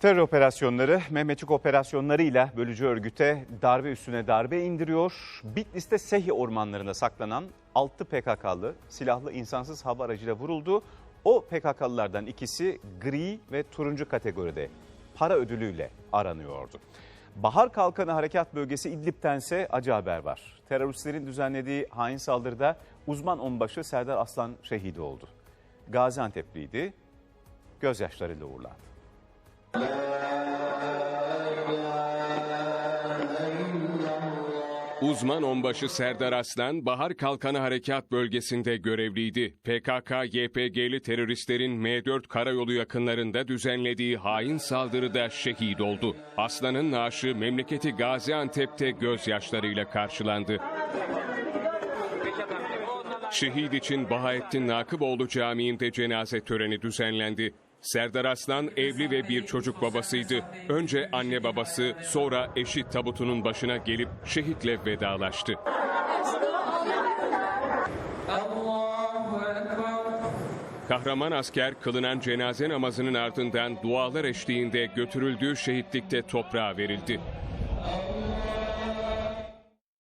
Terör operasyonları Mehmetçik operasyonlarıyla bölücü örgüte darbe üstüne darbe indiriyor. Bitlis'te Sehi ormanlarında saklanan 6 PKK'lı silahlı insansız hava aracıyla vuruldu. O PKK'lılardan ikisi gri ve turuncu kategoride para ödülüyle aranıyordu. Bahar Kalkanı Harekat Bölgesi İdlib'tense acı haber var. Teröristlerin düzenlediği hain saldırıda uzman onbaşı Serdar Aslan şehit oldu. Gaziantep'liydi, gözyaşlarıyla uğurlandı. Uzman onbaşı Serdar Aslan, Bahar Kalkanı Harekat Bölgesi'nde görevliydi. PKK-YPG'li teröristlerin M4 karayolu yakınlarında düzenlediği hain saldırıda şehit oldu. Aslan'ın naaşı memleketi Gaziantep'te gözyaşlarıyla karşılandı. Şehit için Bahaettin Nakıboğlu Camii'nde cenaze töreni düzenlendi. Serdar Aslan evli ve bir çocuk babasıydı. Önce anne babası, sonra eşi tabutunun başına gelip şehitle vedalaştı. Kahraman asker kılınan cenaze namazının ardından dualar eşliğinde götürüldüğü şehitlikte toprağa verildi.